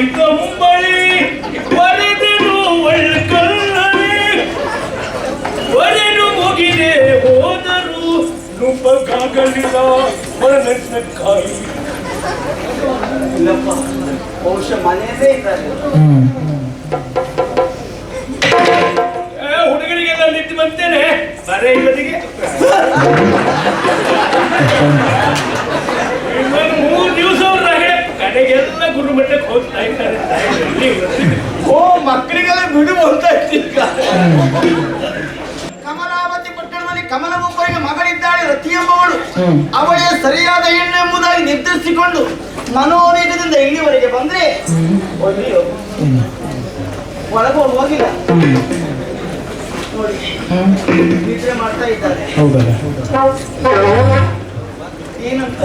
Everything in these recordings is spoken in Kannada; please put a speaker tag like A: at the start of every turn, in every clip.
A: ಕಾಯ್ಕೊಂಬಳಿ ಒರೆದರು ಒಳ್ಕಲ್ಲನೆ ಒರೆನು ಮುಗಿದೆ ಹೋದರು ನುಬ್ಬಕ್ಕಾಗಲಿಲ್ಲ ಮರಣಕ್ಕಾಯಿ
B: ಇಲ್ಲಪ್ಪ ಬಹುಶಃ ಮನೆಯಲ್ಲೇ ಇದ್ದಾರೆ.
A: ಹುಡುಗರಿಗೆಲ್ಲ ನಿಂತು ಬಂತೇನೆ. ಬರೇ ಇವತ್ತಿಗೆ ಇನ್ನೊಂದು ಮೂರು ದಿವಸ ಅವ್ರ ರಗಡೆ ಕಡೆಗೆಲ್ಲ ಗುರುಮಟ್ಟಕ್ಕೆ ಹೋಗ್ತಾ ಇದ್ದಾರೆ.
B: ಓ ಮಕ್ಕಳಿಗೆಲ್ಲ ಬಿಡು ಹೋಗ್ತಾ ಈಗ ಕಮಲಾವತಿ ಪಟ್ಟಣದಲ್ಲಿ ಕಮಲಮೊಬ್ಬರಿಗೆ ಮಗಳಿದ್ದಾಳೆ ರತಿ ಎಂಬವಳು. ಅವಳೇ ಸರಿಯಾದ ಹೆಣ್ಣು ಎಂಬುದಾಗಿ ನಿರ್ಧರಿಸಿಕೊಂಡು ಮನೋವೇಗದಿಂದ ಇಲ್ಲಿವರೆಗೆ ಬಂದ್ರೆ ಒಳಗೆ ಹೋಗಿಲ್ಲ. ನೋಡಿ ನಿದ್ರೆ ಮಾಡ್ತಾ ಇದ್ದಾರೆ. ಏನಂತ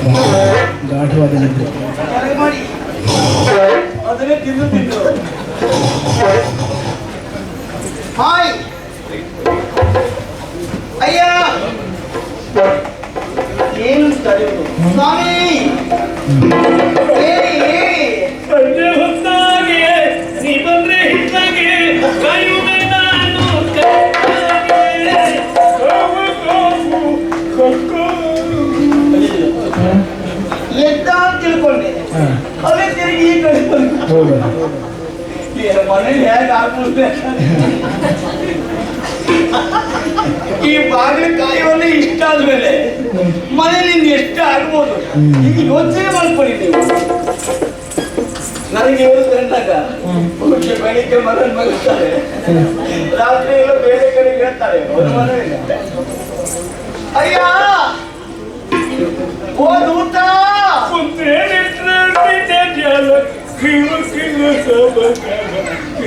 C: ಗಾಢವಾದ ನಿದ್ರೆ
B: ಹೊರಗೆ ಮಾಡಿ ಅದನ್ನೇ ತಿಂದು ತಿಂದು ಹಾಯ್ ಅಯ್ಯ ಏನು ತಡೆಯುವುದು ಸ್ವಾಮಿ ಯೋಚನೆ ಮಾಡ್ಕೊಳ್ಳಿ ನೀವು. ನನಗೆ ಏನು ಎಂದಾಗ ಬಹುಶಃ ಬೆಳಿಗ್ಗೆ ಮಗನ್ ಮಗಿಸ್ತಾರೆ ರಾತ್ರಿ ಎಲ್ಲ ಬೇರೆ ಕಡೆ ಹೇಳ್ತಾರೆ ಅವರು ಮನೆಯಲ್ಲಿ ಅಯ್ಯ! ಓ ದೂತ
A: ಕುಂತ್ರೆ ನಿಂತ್ರೆ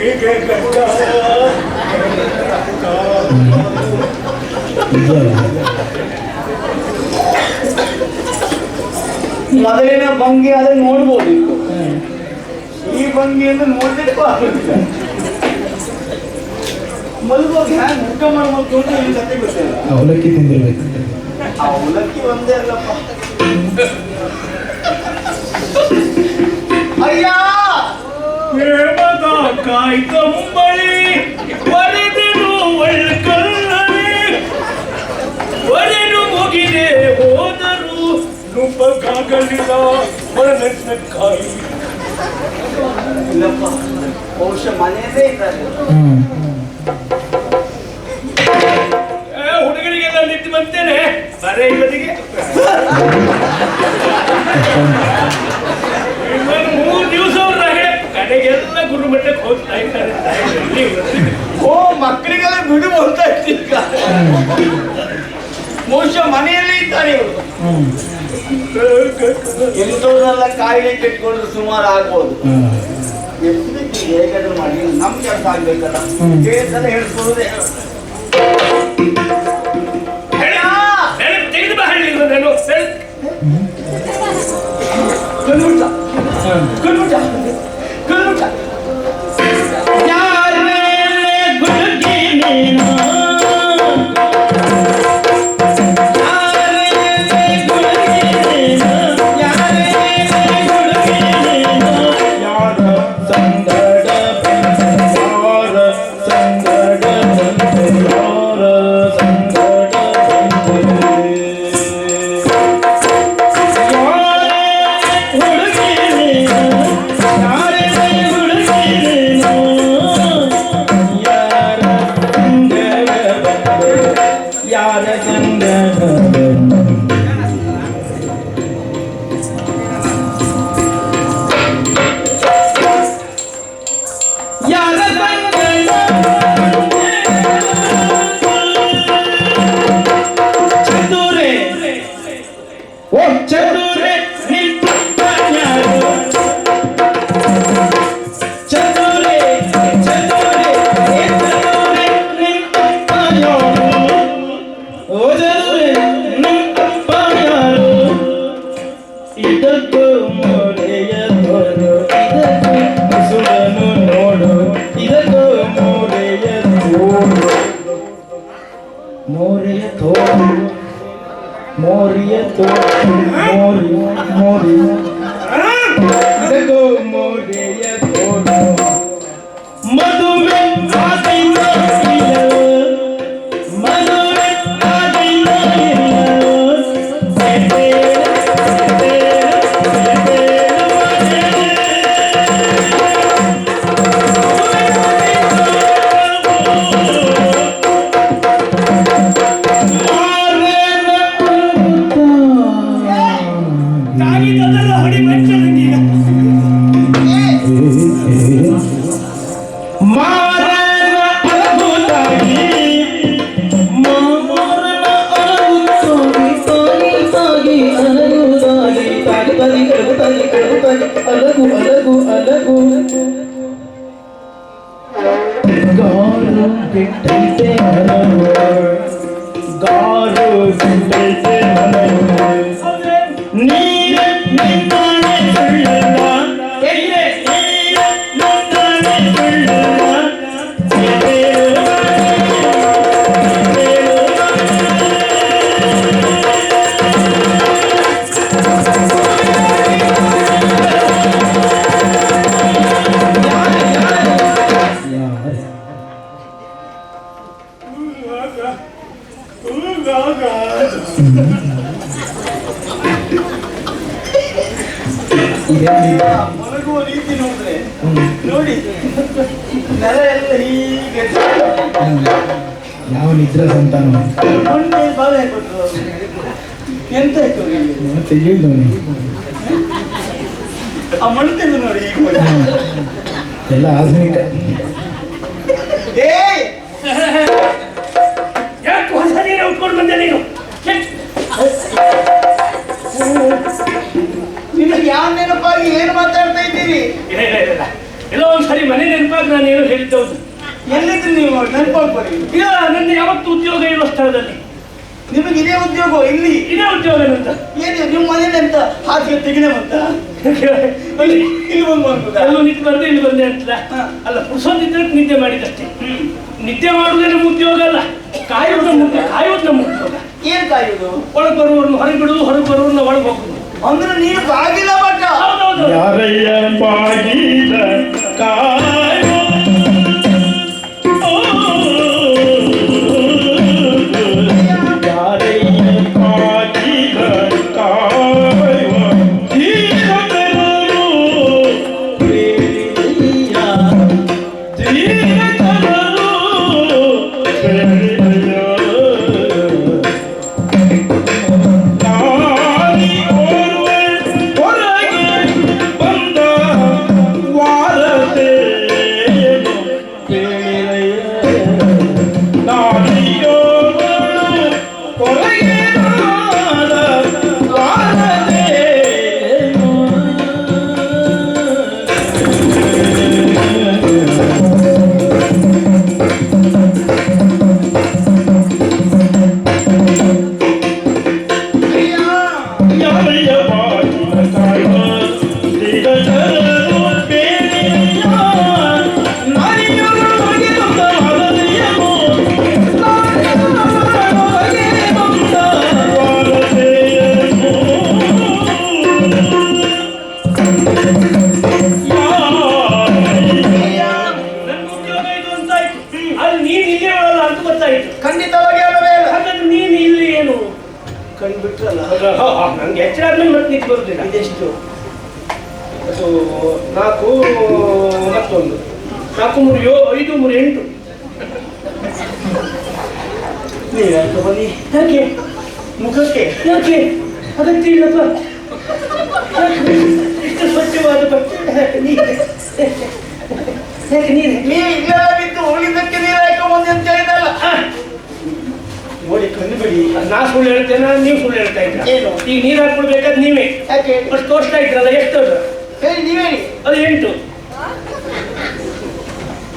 C: ಈಗ
B: ಮೊದಲಿನ ಭಂಗಿ ಆದ್ರೆ ನೋಡ್ಬೋದು ಈ ಭಂಗಿಯನ್ನು ನೋಡ್ಲಿಕ್ಕೂ ಆಗುದಿಲ್ಲ. ಮಲ್ಗೋಗಿ ಹ್ಯಾಂಗ ಊಟ ಮಾಡ್ಬೋದು ಕತೆ ಗೊತ್ತಿಲ್ಲ
C: ಅವಲಕ್ಕಿ ತಿಂದಿರ್ಬೇಕು.
B: ಅವಲಕ್ಕಿ ಒಂದೇ ಅಲ್ಲಪ್ಪ. ಅಯ್ಯ!
A: ಪ್ರೇಮದ ಒಳ್ಕಲ್ಲನೆ ಒರೆನು ಮುಗಿದೆ ಹೋದರು. ನುಬ್ಬಕ್ಕಾಗಲಿಲ್ಲ ಮರಣಕ್ಕಾಯಿ
B: ಇಲ್ಲಪ್ಪ ಬಹುಶಃ ಮನೆಯಲ್ಲೇ ಇದ್ದಾರೆ.
A: ಹುಡುಗರಿಗೆಲ್ಲ ನಿಂತು ಬಂತೇನೆ. ಬರೇ ಇವತ್ತಿಗೆ ಮೂರು ದಿವಸ ಅವ್ರ ಕಡೆಗೆಲ್ಲ ಗುರುಮಟ್ಟಕ್ಕೆ ಹೋಗ್ತಾ ಇದ್ದಾರೆ
B: ಓ ಮಕ್ಕಳಿಗೆಲ್ಲ ಬಿಡು ಅಂತ ಈಗ ಬಹುಶಃ ಮನೆಯಲ್ಲೇ ಇದ್ದಾರೆ ಇವರು. ಎಂಥವ್ರನ್ನೆಲ್ಲ ಕಾಯಿಲೆ ಕೆಟ್ಕೊಂಡು ಸುಮಾರು ಆಗ್ಬೋದು. ಹೇಗಾದ್ರೂ ಮಾಡಿ ನಮ್ ಕೆಲಸ ಆಗ್ಬೇಕಲ್ಲ. ಕೇಳ್ತಾನೆ ಹೇಳ್ಕೊಳ್ಳೋದೇ.
A: ಹೇಳಿ, ಹೇಳಿ,
D: God who is
B: in ಮಲಗುವ ರೀತಿ ನೋಡಿದ್ರೆ ನೋಡಿ ನೆಲ ಎಲ್ಲ ಹೀಗೆ
D: ಯಾವ ನಿದ್ರೆ ಸಂತಾನ
B: ಮೊನ್ನೆ ಬಾಳೆ ಕೊಟ್ಟರು ಎಂತ ಆಯ್ತು?
D: ನನಗೆ
B: ಆ ಮಣ್ಣು ತೆಗೆದು ನೋಡಿ ಈಗ
D: ಎಲ್ಲ ಆಧುನಿಕ.
B: ಏಯ್!
A: ಯಾಕೆ ಹೊಸ ನೀರು ಉಟ್ಕೊಂಡು ಬಂದೆ ನೀನು?
B: ನೆನಪಾಗಿ ಏನು ಮಾತಾಡ್ತಾ ಇದ್ದೀರಿ?
A: ಎಲ್ಲೋ ಒಂದ್ಸರಿ ಮನೆ ನೆನಪಾಗಿ ನಾನು ಏನೋ ಹೇಳಿದ್ದೌದು
B: ಎಲ್ಲಿದ್ರಿ ನೀವು? ನೆನಪಾಗ್ಬೋದು
A: ಇಲ್ಲ ನನ್ನ ಯಾವತ್ತು ಉದ್ಯೋಗ ಇರುವ ಸ್ಥಳದಲ್ಲಿ.
B: ನಿಮಗೆ ಇದೇ ಉದ್ಯೋಗ ಇಲ್ಲಿ?
A: ಇದೇ ಉದ್ಯೋಗ ಅಂತ
B: ಏನು ನಿಮ್ಮ ಮನೇಲಿ ಅಂತ ಹಾಸಿಗೆ ತೆಗಿನ ಅಂತ
A: ಇಲ್ಲಿ
B: ಬಂದು
A: ಎಲ್ಲೂ ನಿಂತು ಬಂದೆ ಇಲ್ಲಿ ಬಂದೆ
B: ಹಾ.
A: ಅಲ್ಲ ಪುರುಷನಿದ್ರೆ ನಿದ್ದೆ ಮಾಡಿದಷ್ಟೇ. ನಿದ್ದೆ ಮಾಡುವುದೇ ನಮ್ಮ ಉದ್ಯೋಗ ಅಲ್ಲ. ಕಾಯೋದು ನಮ್ಮ ಕಾಯೋದು ಕಾಯುವುದು ನಮ್ಮ ಉದ್ಯೋಗ.
B: ಏನ್ ಕಾಯೋದು
A: ಒಳಗೆ ಬರುವವ್ರನ್ನ ಹೊರಗೆ ಬಿಡುವುದು ಹೊರಗೆ ಬರುವವ್ರನ್ನ ಒಳಗೆ ಹೋಗುದು
B: ಅಂದ್ರೆ ನೀನು ಬಾಗಿಲ
A: ಹೌದೌದು
D: ಯಾರಯ್ಯ ಬಾಗಿಲ ಕಾಯೋ
A: Maria,
B: ನೀವ್ಯಾಕೆ ಬನ್ನಿ
A: ಯಾಕೆ
B: ಮುಖಕ್ಕೆ
A: ಯಾಕೆ ಅದಕ್ಕೆ ಇಲ್ಲಪ್ಪ? ಇಷ್ಟು ಸ್ವಚ್ಛವಾದ ಬಟ್ಟೆ ನೀರು ಯಾಕೆ ನೀರು
B: ನೀವು ಇಲ್ಲ ಬಿದ್ದು ಉಳಿದಕ್ಕೆ ನೀರು ಹಾಕೊಂಬಂದು ಅಂತ ಹೇಳಿದಲ್ಲ ನೋಡಿ ಕಂಡುಬಿಡಿ
A: ನಾ ಸುಳ್ಳು ಹೇಳ್ತೇನೆ ನೀವು ಸುಳ್ಳು ಹೇಳ್ತಾ
B: ಏನು?
A: ಈಗ ನೀರು ಹಾಕ್ಬಿಡ್ಬೇಕಾದ್ ನೀವೇ
B: ಯಾಕೆ
A: ಅಷ್ಟು ತೋರಿಸ್ತಾ ಇದ್ರಲ್ಲ ಎಷ್ಟು ಅದು
B: ಹೇಳಿ ನೀವೇಳಿ
A: ಅದು ಎಂಟು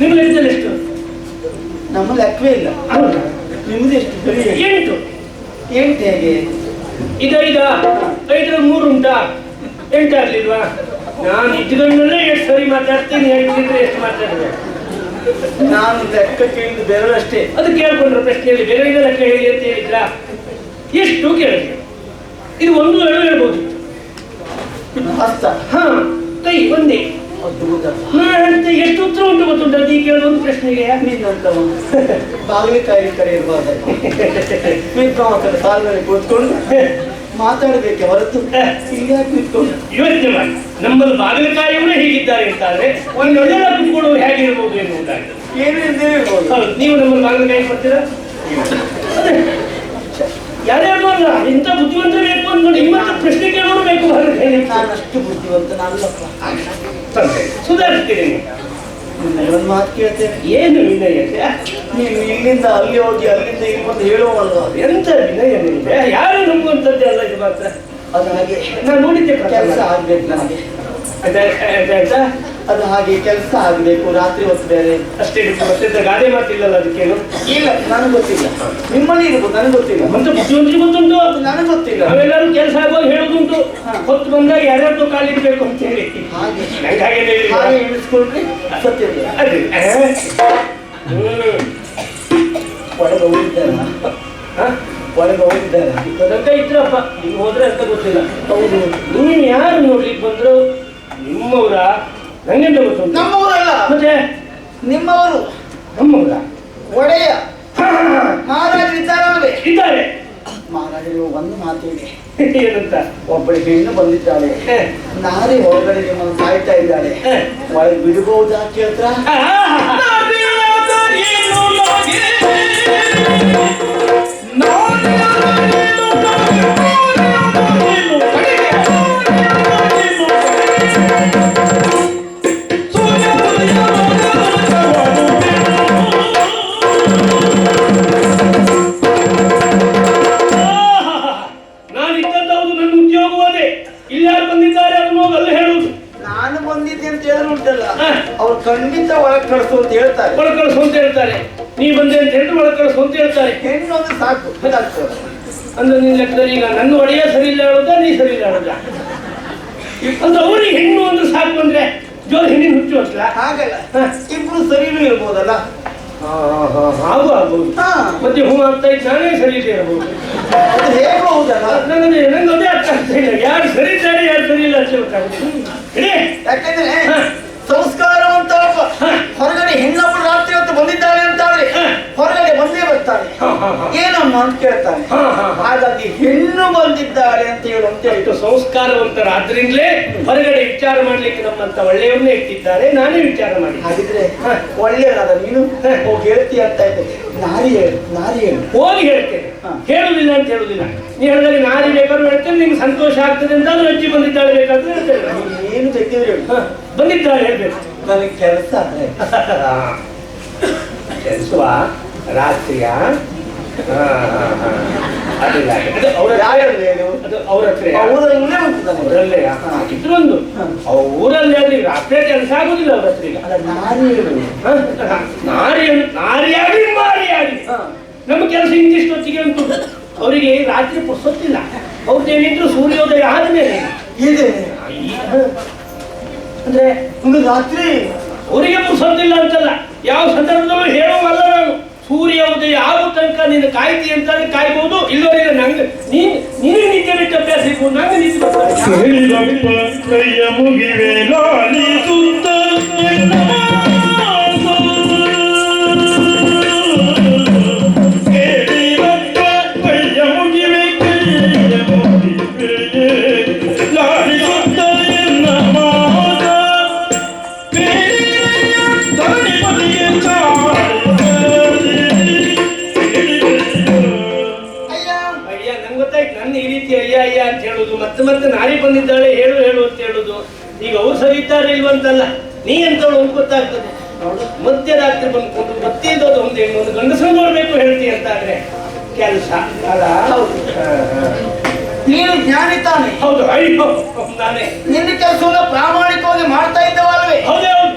A: ನಿಮ್ಮ ಲೆಕ್ಕದಲ್ಲಿ ಎಷ್ಟು
B: ನಮ್ಮ ಲೆಕ್ಕವೇ ಇಲ್ಲ
A: ಹೌದಾ?
B: ನಿಮ್ದು ಎಷ್ಟು? ಬರೀ
A: ಎಂಟು.
B: ಎಂಟು ಹೇಗೆ?
A: ಇದು ಐದ ಐದರ ಮೂರು ಉಂಟಾ? ಎಂಟಾಗ್ಲಿಲ್ವಾ ನಾನು ಇದ್ಕೊಂಡಲ್ಲೇ ಎಷ್ಟು ಸರಿ ಮಾತಾಡ್ತೀನಿ ಹೇಳ್ತಿದ್ರೆ ಎಷ್ಟು ಮಾತಾಡಿದೆ
B: ನಾನು ಲೆಕ್ಕ ಕೇಳಿದ್ದು ಬೆರಳಷ್ಟೇ
A: ಅದು ಕೇಳ್ಕೊಂಡ್ರ ಪ್ರಶ್ನೆಯಲ್ಲಿ ಬೇರೆ ಲೆಕ್ಕ ಹೇಳಿ ಅಂತ ಹೇಳಿದ್ರ? ಎಷ್ಟು ಕೇಳಿದೆ ಇದು ಒಂದು ಎರಡು ಹೇಳ್ಬೋದು.
B: ಹಸ್ತ
A: ಹಾ ಕೈ ಒಂದೇ.
B: ಅದ್ಭುತ.
A: ನಾನು ಹೇಳ್ತೆ ಎಷ್ಟು ಉತ್ತರ ಉಂಟು ಗೊತ್ತುಂಟ? ನೀ ಕೇಳೋ ಒಂದು ಪ್ರಶ್ನೆಗೆ
B: ಬಾಗಲಕಾಯಿ ಬಾಗಿಲುಕಾಯಿ ಕಡೆ ಇರ್ಬಾರ್ದು. ವಿದ್ವಾಂಸರ ಸಾಲಿನಲ್ಲಿ ಕೂತ್ಕೊಂಡು ಮಾತಾಡಬೇಕೆ ಹೊರತು. ಯಾಕೆ ನಿಂತ್ಕೊಂಡು
A: ಯೋಚನೆ ಮಾಡಿ ನಮ್ಮಲ್ಲಿ ಬಾಗಲಕಾಯಿಯವರೇ ಹೇಗಿದ್ದಾರೆ ಅಂತಾದ್ರೆ ಒಂದು ಒಳ್ಳೆಯ ಕುತ್ಕೊಳ್ಳೋರು ಹೇಗಿರ್ಬೋದು ಎನ್ನುವುದಾಗಿ
B: ಏನು
A: ಹೌದು ನೀವು ನಮ್ಮಲ್ಲಿ ಬಾಗಲಕಾಯಿ ಕೊಡ್ತೀರಾ? ಯಾರ್ಯಾರು ಅಲ್ಲ ಇಂಥ ಬುದ್ಧಿವಂತ ಬೇಕು ಅಂದ್ಕೊಂಡು ನೋಡಿ ಪ್ರಶ್ನೆ ಕೇಳೋರು ಬೇಕು ಬಾಗಲಕಾಯಿ
B: ನಾನು ಅಷ್ಟು ಬುದ್ಧಿವಂತ ನಾನಲ್ಲಪ್ಪ ನಿನ್ನಲ್ಲಿ ಒಂದು ಮಾತು ಕೇಳ್ತೇನೆ.
A: ಏನು ವಿನಯತೆ
B: ನೀವು ಇಲ್ಲಿಂದ ಅಲ್ಲಿ ಹೋಗಿ ಅಲ್ಲಿಂದ ಇಲ್ಲಿ ಬಂದು ಹೇಳುವಲ್ಲ
A: ಎಂತ ವಿನಯ ನಿಮಗೆ? ಯಾರು ನಂಬುವಂಥದ್ದೇ ಅಲ್ಲ ಇದು ಮಾತ್ರ?
B: ಅದು ಹಾಗೆ
A: ನಾನು ನೋಡಿದ್ದೆ
B: ಕೆಲಸ ಆಗ್ಬೇಕು ನನಗೆ.
A: ಆಯ್ತಾ
B: ಅದು ಹಾಗೆ ಕೆಲಸ ಆಗಬೇಕು ರಾತ್ರಿ ಹೊತ್ತು ಬೇರೆ
A: ಅಷ್ಟೇ ಮತ್ತೆ ಗಾದೆ ಮಾತಿಲ್ಲಲ್ಲ ಅದಕ್ಕೇನು?
B: ಇಲ್ಲ ನನಗೆ ಗೊತ್ತಿಲ್ಲ. ನಿಮ್ಮಲ್ಲಿ ಇರ್ಬೋದು ನನಗೆ ಗೊತ್ತಿಲ್ಲ.
A: ಮತ್ತೆ ಮುಖ್ಯಮಂತ್ರಿ ಗೊತ್ತುಂಟು.
B: ನನಗೆ ಗೊತ್ತಿಲ್ಲ.
A: ನಾವೆಲ್ಲರೂ ಕೆಲಸ ಆಗುವಾಗ ಹೇಳೋದುಂಟು ಹೊತ್ತು ಬಂದಾಗ ಯಾರ್ಯಾರ್ದು ಕಾಲಿಡ್ಬೇಕು ಅಂತ ಹೇಳಿ.
B: ಹಾಗೆ.
A: ಹೇಳಿ ಹಾಗೆ ಹೇಳಿಲ್ಲ.
B: ಹಾಗೆ ಎಣಿಸ್ಕೊಂಡ್ರೆ ಸತ್ಯ
A: ಅದೇ.
B: ಒಳಗೆ ಹೋಗಿದ್ದಾರ? ಒಳಗೆ ಹೋಗಿದ್ದಾರ?
A: ತನಕ ಇದ್ರಪ್ಪ. ನೀವು ಹೋದ್ರೆ ಅಂತ ಗೊತ್ತಿಲ್ಲ.
B: ಹೌದು.
A: ನೀವು ಯಾರು ನೋಡ್ಲಿಕ್ಕೆ ಬಂದ್ರು? ನಿಮ್ಮವ್ರ? ನಂಗೆಂತ ಮತ್ತೆ?
B: ನಿಮ್ಮವರು.
A: ನಮ್ಮವ್ರ
B: ಒಡೆಯ. ಮಹಾರಾಜರಿದ್ದಾರಲ್ವೇ
A: ಇದ್ದಾರೆ.
B: ಮಹಾರಾಜರು ಒಂದು ಮಾತಿದೆ
A: ಏನಂತ?
B: ಒಬ್ಬಳು ಹೆಣ್ಣು ಬಂದಿದ್ದಾಳೆ.
A: ನಾನೇ
B: ನಾರೇ ಹೊರಗಡೆ ಕಾಯ್ತಾ ಇದ್ದಾಳೆ. ಒಳಗೆ ಬಿಡಬಹುದಾ ಕೇಳ್ತಾ
A: ನಾನು ಅಂದ್ರೆ ಈಗ ನನ್ನ ಒಡೆಯ ಸರಿ ಇಲ್ಲ ಹೇಳುದ? ನೀ ಸರಿ ಇಲ್ಲ ಹೇಳುದ? ಅಂದ್ರೆ ಅವ್ರಿಗೆ ಹೆಣ್ಣು ಅಂದ್ರೆ ಸಾಕು ಅಂದ್ರೆ ಜೋರು ಹೆಣ್ಣಿನ ಹುಚ್ಚು ಅಲ್ಲ
B: ಹಾಗಲ್ಲ. ಇಬ್ರು ಸರಿನೂ ಇರ್ಬೋದಲ್ಲ?
A: ಹಾಗೂ ಆಗ್ಬೋದು.
B: ಹಾ.
A: ಮತ್ತೆ ಹೂ ಆಗ್ತಾ ಇದ್ದ ನಾನೇ ಸರಿ ಇದೆ ಇರ್ಬೋದು ನನಗೆ ನಂಗೆ ಅದೇ ಅರ್ಥ ಆಗ್ತಾ ಇಲ್ಲ. ಯಾರು ಸರಿ ಇದ್ದಾರೆ ಯಾರು ಸರಿ ಇಲ್ಲ ಅಂತ ಇಡೀ
B: ಯಾಕಂದ್ರೆ
A: ಹ.
B: ಸಂಸ್ಕಾರವಂತ ಒಬ್ಬ
A: ಹ.
B: ಹೊರಗಡೆ ಹೆಣ್ಣೊಬ್ಬಳು ರಾತ್ರಿ ಹೊತ್ತು ಬಂದಿದ್ದಾಳೆ ಅಂತಾದ್ರೆ
A: ಹ.
B: ಹೊರಗಡೆ ಬಂದೇ ಬರ್ತಾನೆ
A: ಹ, ಹ, ಹ.
B: ಏನಮ್ಮ ಅಂತ ಕೇಳ್ತಾನೆ.
A: ಹ, ಹ, ಹ.
B: ಹಾಗಾಗಿ ಹೆಣ್ಣು ಬಂದಿದ್ದಾರೆ ಅಂತ ಹೇಳು ಅಂತ
A: ಇಷ್ಟು
B: ಸಂಸ್ಕಾರವಂತರ
A: ಆದ್ರಿಂದಲೇ ಹೊರಗಡೆ ವಿಚಾರ ಮಾಡ್ಲಿಕ್ಕೆ ನಮ್ಮಂತ ಒಳ್ಳೆಯವನ್ನೇ ಇಟ್ಟಿದ್ದಾರೆ. ನಾನೇ ವಿಚಾರ ಮಾಡಿ
B: ಹಾಗಿದ್ರೆ
A: ಹ.
B: ಒಳ್ಳೆಯದಾದ ನೀನು. ಹೋಗಿ ಹೇಳ್ತೀಯ ಅಂತ ಇದ್ದೆ ನಾರಿ ಹೇಳು ನಾರಿ ಹೇಳು.
A: ಹೋಗಿ ಹೇಳ್ತೇನೆ.
B: ಹ.
A: ಹೇಳುದಿಲ್ಲ ಅಂತ ಹೇಳುದಿಲ್ಲ. ನೀ ಹೇಳಿದ್ರೆ ನಾರಿ ಬೇಕಾದ್ರೂ ಹೇಳ್ತೇನೆ ನಿಮ್ಗೆ ಸಂತೋಷ ಆಗ್ತದೆ ಅಂತ ಅದು ಅಜ್ಜಿ ಬಂದಿದ್ದಾಳೆ ಬೇಕಾದ್ರೆ ಹೇಳ್ತೇನೆ.
B: ಏನು ತೆಗ್ದಿದ್ರೆ ಹೇಳು.
A: ಹ, ಬಂದಿದ್ದಾಳೆ ಹೇಳ್ಬೇಕು.
B: ನನಗೆ ಕೆಲಸ ಅಂದ್ರೆ
A: ಕೆಲ್ಸವ? ರಾತ್ರಿಯ? ಅದಿಲ್ಲ
B: ಅವರಲ್ಲೇ
A: ಊರಲ್ಲಿ ಅಲ್ಲಿ ರಾತ್ರಿ ಕೆಲಸ ಆಗುದಿಲ್ಲ ಅವ್ರ ಹತ್ರ ಈಗ.
B: ಅಲ್ಲ ನಾರಿ
A: ನಾರಿಯಾಗಿ ಮಾರಿಯಾಗಿ. ನಮ್ಮ ಕೆಲಸ ಇಂತಿಷ್ಟೊತ್ತಿಗೆ ಉಂಟು. ಅವರಿಗೆ ರಾತ್ರಿ ಪುರ್ಸೊತ್ತಿಲ್ಲ ಅವ್ರದ್ದೇನಿದ್ರು ಸೂರ್ಯೋದಯ ಆದ್ಮೇಲೆ
B: ಇದೆ
A: ಅಂದ್ರೆ
B: ಒಂದು ರಾತ್ರಿ
A: ಅವರಿಗೆ ಪುರ್ಸೊತ್ತಿಲ್ಲ ಅಂತಲ್ಲ. ಯಾವ ಸಂದರ್ಭದಲ್ಲೂ ಹೇಳುವಲ್ಲ. ಸೂರ್ಯ ಉದಯ ಯಾವ ತನಕ ನೀನು ಕಾಯ್ತಿ ಅಂತ ಕಾಯ್ಬೋದು ಇಲ್ಲವರಿಗೆ ನಂಗೆ ನೀನ್ ನಿನಗೆ ನಿದ್ದೆ ಬಿಟ್ಟ ಅಭ್ಯಾಸ ಇರ್ಬೋದು ನಂಗೆ ನಿದ್ದೆ
D: ಕೈಯ ಮುಗಿವೆ ನಿನ್ನ
A: ಇಲ್ವಂತಲ್ಲ ನೀ ಎಂತವಳು ಅಂತ ಗೊತ್ತಾಗ್ತದೆ ಮಧ್ಯರಾತ್ರಿ ಬಂದ್ಕೊಂಡು ಮತ್ತೆ ಇದ್ದದ್ದು ಒಂದು ಹೆಣ್ಣು ಒಂದು ಗಂಡಸರು ನೋಡ್ಬೇಕು ಹೇಳ್ತಿ ಅಂತ ಆದ್ರೆ ಕೆಲಸ ಅಲ್ಲ.
B: ನೀನು ಜ್ಞಾನಿ ತಾನೆ.
A: ಹೌದು ಅಯ್ಯೋ ನಾನೇ.
B: ನಿನ್ನ ಕೆಲಸವನ್ನು ಪ್ರಾಮಾಣಿಕವಾಗಿ ಮಾಡ್ತಾ ಇದ್ದವಲ್ವೇ?
A: ಹೌದೇ ಹೌದು.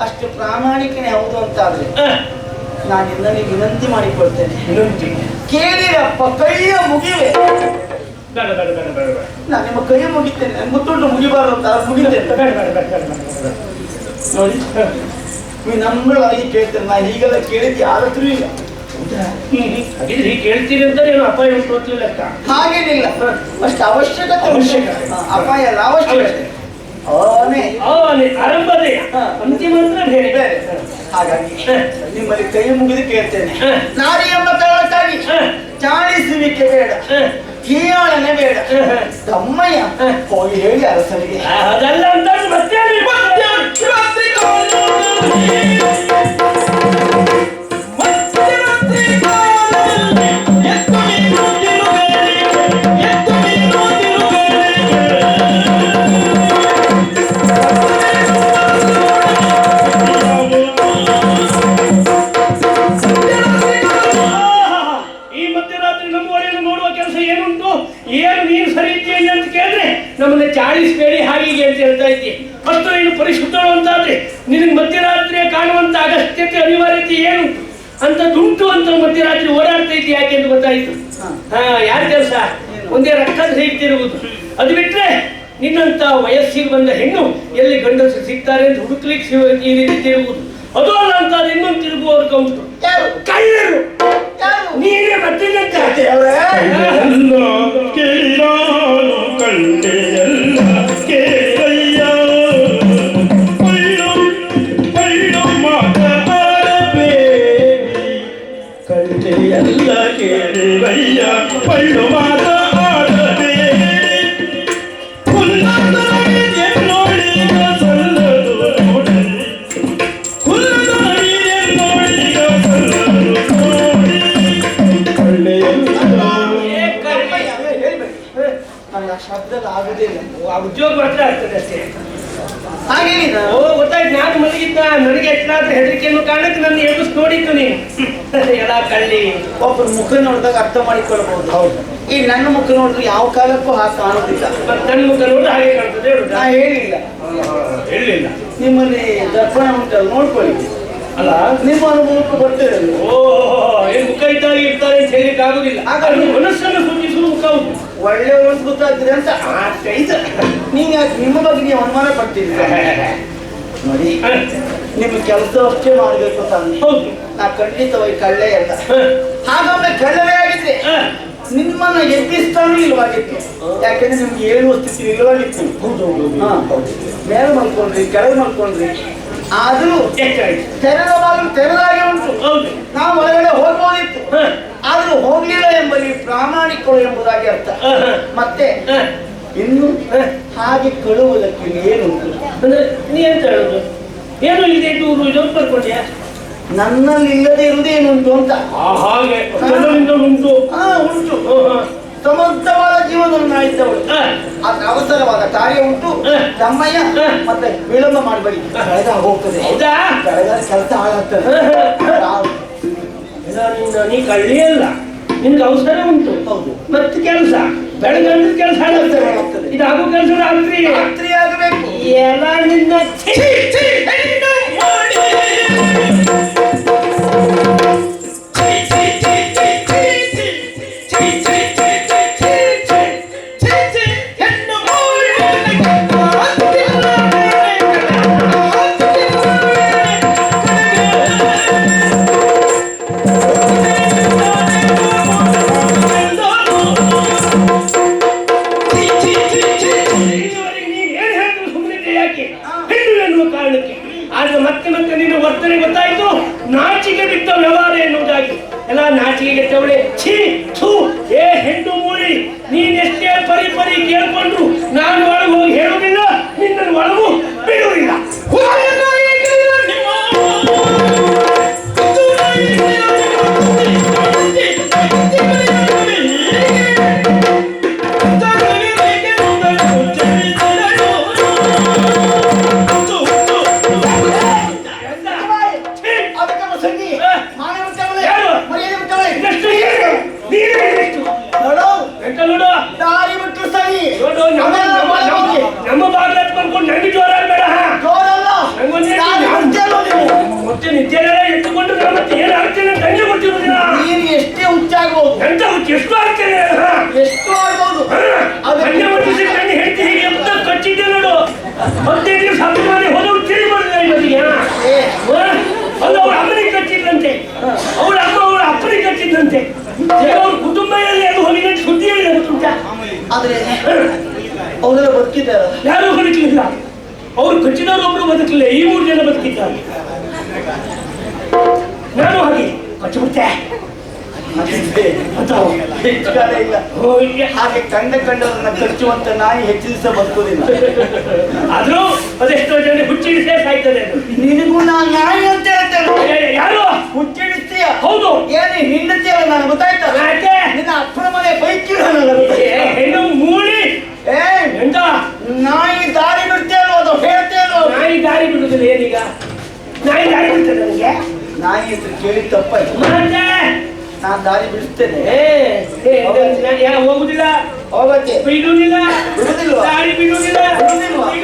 B: ಅಷ್ಟು ಪ್ರಾಮಾಣಿಕನೇ ಹೌದು ಅಂತಾದ್ರೆ ನಾನು ನನಗೆ ವಿನಂತಿ ಮಾಡಿಕೊಳ್ತೇನೆ.
A: ವಿನಂತಿ.
B: ಕೇಳಿರಪ್ಪ ಕೈಯ ಮುಗಿವೆ.
A: ಬೇಡ ಬೇಡ ಬೇಡ ಬೇಡ ಬೇಡ.
B: ನಾನು ನಿಮ್ಮ ಕೈ ಮುಗಿತೇನೆ ನನ್ಗೆ ಗೊತ್ತುಂಟು ಮುಗಿಬಾರ್ದು ಅಂತ ಅದು ಮುಗಿತೇನೆ.
A: ಬೇಡ ಬೇಡ ಬೇಡ ಬೇಡ ಬೇಡ ಬೇಡ. ನೋಡಿ. ನೀವು
B: ನಮ್ಮಗಳಾಗಿ ಕೇಳ್ತೇನೆ ನಾನು ಹೀಗೆಲ್ಲ ಕೇಳಿದ್ದು ಯಾರ ಹತ್ರ ಇಲ್ಲ
A: ಹಾಗಿದ್ರೆ ಹೀಗೆ ಕೇಳ್ತೀರಿ ಅಂತ ಏನು ಅಪಾಯ ಉಂಟು ಅಂತ ಲೆಕ್ಕ
B: ಹಾಗೇನಿಲ್ಲ. ಅಷ್ಟು ಅವಶ್ಯಕತೆ ಅವಶ್ಯಕ ಅಪಾಯ ಅಲ್ಲ ಅವಶ್ಯಕತೆ. ಅವನೇ.
A: ಅವನೇ ಆರಂಭದೇ. ಅಂತಿಮ ಅಂದ್ರೆ ಬೇರೆ.
B: ಬೇರೆ ಹಾಗಾಗಿ. ನಿಮ್ಮಲ್ಲಿ ಕೈ ಮುಗಿದು ಕೇಳ್ತೇನೆ. ನಾರಿ ಎಂಬ ಕಾರಣಕ್ಕಾಗಿ
A: ಹ.
B: ಚಾಡಿಸುವಿಕೆ ಬೇಡ.
A: ಹ.
B: ಹೀಯಾಳನೆ ಬೇಡ
A: ಹ, ಹ.
B: ತಮ್ಮಯ್ಯ
A: ಹ.
B: ಹೋಗಿ ಹೇಳಿ ಅರಸನಿಗೆ
A: ಆ, ಅದಲ್ಲ ಅಂತ ಮತ್ತೆ ಕೆಲಸ ಏನುಂಟು? ಏನು ನೀನು ಸರಿ ಇದೆಯಾ ಅಂತ ಕೇಳಿದ್ರೆ ನಮ್ಮನ್ನ ಚಾಡಿಸ್ಬೇಡಿ ಹಾಗೆ ಅಂತ ಹೇಳ್ತಾ ಇದ್ದೆ. ಮತ್ತು ನೀನು ಪರಿಶುದ್ಧಳು ಅಂತಾದ್ರೆ ನಿನಗೆ ಮಧ್ಯರಾತ್ರಿ ಕಾಣುವಂತ ಅಗತ್ಯತೆ ಅನಿವಾರ್ಯತೆ ಏನು? ಅಂತ ದುಂಟು ಅಂತ ಮಧ್ಯರಾತ್ರಿ ಓಡಾಡ್ತಾ ಇದ್ದೆ ಯಾಕೆ ಅಂತ ಗೊತ್ತಾಯ್ತು? ಹಾ. ಯಾರ ಕೆಲಸ? ಒಂದೇ ರಕ್ತ ಸೇರ್ತಿರುವುದು ಅದು ಬಿಟ್ರೆ ನಿನ್ನಂತ ವಯಸ್ಸಿಗೆ ಬಂದ ಹೆಣ್ಣು ಎಲ್ಲಿ ಗಂಡಸು ಸಿಗ್ತಾರೆ ಅಂತ ಹುಡುಕ್ಲಿಕ್ಕೆ ಈ ರೀತಿ ತಿರುಗುವುದು. ಅದು ಅಲ್ಲ ಅಂತ ಅದು ಇನ್ನೊಂದು ತಿರುಗುವವರ್ಗ ಉಂಟು
B: ಯಾರು
A: ಕಳ್ಳರು
B: ಯಾರು
A: ನೀನೇ ಮತ್ತಿನಂತ
B: ದೇವ್ರೇ,
D: ಎಲ್ಲ ಕೇಳಿರಾನು ಕಂಡೆಯಲ್ಲ ಕೇಳಯ್ಯ ಪಳ್ಳು ಪಳ್ಳು ಮಾತನಾಡಬೇಡಿ ಕಂಡೆಯಲ್ಲ ಕೇಳಿರಯ್ಯ ಪಳ್ಳು ಮಾತನಾಡಬೇಡಿ
B: ಆ
A: ಉದ್ಯೋಗ ಮಾತ್ರ ಆಗ್ತದೆ ಅಷ್ಟೇ.
B: ಹಾಗೇನಿಲ್ಲ
A: ಓ ಗೊತ್ತಾಯ್ತು ನಾನು ಮಲಗಿದ್ದ ನನಗೆ ಎಷ್ಟಾದ ಹೆದರಿಕೆ ಅನ್ನೋ ಕಾರಣಕ್ಕೆ ನನ್ನ ಎದುರಿಸಿ ನೋಡಿದ್ದು ನೀನು. ಎಲ್ಲ ಕಳ್ಳಿ.
B: ಒಬ್ಬರು ಮುಖ ನೋಡಿದಾಗ ಅರ್ಥ ಮಾಡಿಕೊಳ್ಬಹುದು
A: ಹೌದು.
B: ಈ ನನ್ನ ಮುಖ ನೋಡಿದ್ರೆ ಯಾವ ಕಾಲಕ್ಕೂ ಹಾಗೆ ಕಾಣುದಿಲ್ಲ
A: ನನ್ನ ಮುಖ ನೋಡಿದ್ರೆ ಹಾಗೆ ಕಾಣ್ತದೆ
B: ಹೇಳಿಲ್ಲ.
A: ಹೇಳಿಲ್ಲ.
B: ನಿಮ್ಮಲ್ಲಿ ದರ್ಪಣ ಉಂಟಲ್ಲ ನೋಡ್ಕೊಳ್ಳಿ.
A: ಅಲ್ಲ?
B: ನಿಮ್ಮ ಅನುಭವಕ್ಕೆ
A: ಬರ್ತೇವೆ ಏನ್ ಮುಖ ಇದ್ದಾಗ ಇರ್ತಾರೆ ಅಂತ ಹೇಳಿಕ್ ಆಗುದಿಲ್ಲ. ಹಾಗಾಗಿ ಮನಸ್ಸನ್ನು ಸೂಚಿಸುವ ಮುಖ
B: ಒಳ್ಳೆ ಒಂದು ಗೊತ್ತಾಗ್ತದೆ ಅಂತ
A: ಆಯ್ತು
B: ನೀವು ಯಾಕೆ ನಿಮ್ಮ ಬಗ್ಗೆ ನೀವು ಅನುಮಾನ ಪಡ್ತೀರಿ ನೋಡಿ ನಿಮ್ಮ ಕೆಲಸ ಅಷ್ಟೇ ಮಾಡಬೇಕು ಅಂತ.
A: ಹೌದು.
B: ನಾ ಖಂಡಿತವಾಗಿ ಕಳ್ಳೆ ಅಂತ.
A: ಹ.
B: ಹಾಗೊಮ್ಮೆ ಕಳ್ಳವೇ ಆಗಿದ್ರೆ
A: ಹ.
B: ನಿಮ್ಮನ್ನ ಎಬ್ಬಿಸ್ತಾನೂ ಇಲ್ವಾಗಿತ್ತು ಯಾಕಂದ್ರೆ ನಿಮ್ಗೆ ಏನು ಸ್ಥಿತಿ ಇಲ್ವಾಗಿತ್ತು ಹೌದು ಹೌದು. ಮೇಲೆ ಮಲ್ಕೊಂಡ್ರಿ ಕೆಳಗೆ ಮಲ್ಕೊಂಡ್ರಿ. ಆದ್ರೂ
A: ಹೆಚ್ಚಾಯ್ತು
B: ತೆರೆದ ಬಾಗಿಲು ತೆರೆದಾಗೆ ಉಂಟು.
A: ಹೌದು.
B: ನಾವು ಒಳಗಡೆ ಹೋಗ್ಬೋದಿತ್ತು. ಆದ್ರೂ ಹೋಗ್ಲಿಲ್ಲ ಎಂಬಲ್ಲಿ ಪ್ರಾಮಾಣಿಕರು ಎಂಬುದಾಗಿ ಅರ್ಥ. ಮತ್ತೆ. ಇನ್ನು. ಹಾಗೆ ಕಳುವುದಕ್ಕೆ ಏನುಂಟು
A: ಅಂದ್ರೆ ನೀ ಎಂತ ಹೇಳುದು? ಏನು ಇದೆ ದೂರು ಇದು ಬರ್ಕೊಂಡ್ಯಾ?
B: ನನ್ನಲ್ಲಿ ಇಲ್ಲದೆ ಇರುವುದೇನುಂಟು ಅಂತ.
A: ಹಾಗೆ. ಉಂಟು.
B: ಹಾ ಉಂಟು ಸಮರ್ಥವಾದ ಜೀವನವನ್ನು
A: ನಾಯಿಸಿದವಳು.
B: ಆದ್ರೆ ಅವಸರವಾದ ಕಾರ್ಯ ಉಂಟು. ತಮ್ಮಯ್ಯ ಮತ್ತೆ ವಿಳಂಬ ಮಾಡಬೇಡಿ. ಕಳೆದ ಹೋಗ್ತದೆ. ಬೆಳಗಾದ ಕೆಲಸ ಹಾಳಾಗ್ತದೆ.
A: ನೀ ಕಳ್ಳಿ ಅಲ್ಲ. ನಿನ್ಗೆ ಅವಸರ ಉಂಟು.
B: ಹೌದು.
A: ಮತ್ತೆ ಕೆಲಸ. ಬೆಳಗ್ಗೆ ಕೆಲಸ
B: ಹಾಳಾಗ್ತದೆ.
A: ಇದು ಆಗೋ ಕೆಲಸ ರಾತ್ರಿ.
B: ರಾತ್ರಿ ಆಗಬೇಕು.
A: ಎಲ್ಲ ನಿನ್ನ ಪರಿ ಕೇಳ್ಕೊಂಡ್ರು. ನಾನು ಒಳಗೆ ಹೋಗಿ ಹೆಚ್ಚು
B: ಇಲ್ಲ.
A: ಹೀಗೆ.
B: ಕಂಡ ಕಂಡವರನ್ನ ಕಚ್ಚುವಂತ ನಾಯಿ ಹೆಚ್ಚು ದಿವಸ ಬದುಕುವುದಿಲ್ಲ
A: ಆದ್ರೂ ಅದೆಷ್ಟೋ ಜನ ಹುಚ್ಚಿಡಿಸೇ ಸಾಯ್ತದೆ
B: ನಿನಗೂ ನಾನು ನಾಯಿ ಅಂತ ಹೇಳ್ತೇನೆ.
A: ಯಾರು?
B: ಹುಚ್ಚಿಡಿಸ್ತೀಯ?
A: ಹೌದು.
B: ಏನಿ ಹಿಂಡತಿಯಲ್ಲ ನಾನು ಗೊತ್ತಾಯ್ತಾ? ನಿನ್ನ ಅಪ್ಪನ ಮನೆ ಬೈಕಿ
A: ಏ, ಹೆಣ್ಣು ಮೂಳಿ.
B: ಏ
A: ಎಂತ?
B: ನಾಯಿ ದಾರಿ ಬಿಡ್ತೇನೋ ಅದು ಹೇಳ್ತೇನೋ
A: ನಾಯಿ ದಾರಿ ಬಿಡುದಿಲ್ಲ ಏನೀಗ? ನಾಯಿ ದಾರಿ ಬಿಡ್ತದೆ ನನಗೆ?
B: ನಾಯಿ ಅಂತ ಕೇಳಿ ತಪ್ಪಾಯ್ತು. ನಾನು ದಾರಿ ಬಿಡಿಸ್ತೇನೆ
A: ಹೋಗುದಿಲ್ಲ.
B: ಹೋಗುತ್ತೆ.
A: ಬಿಡುವುದಿಲ್ಲ? ದಾರಿ ಬಿಡುವುದಿಲ್ಲ.
B: ಬಿಡುವುದಿಲ್ವಾ?
A: ಬಿಡುವುದಿಲ್ಲ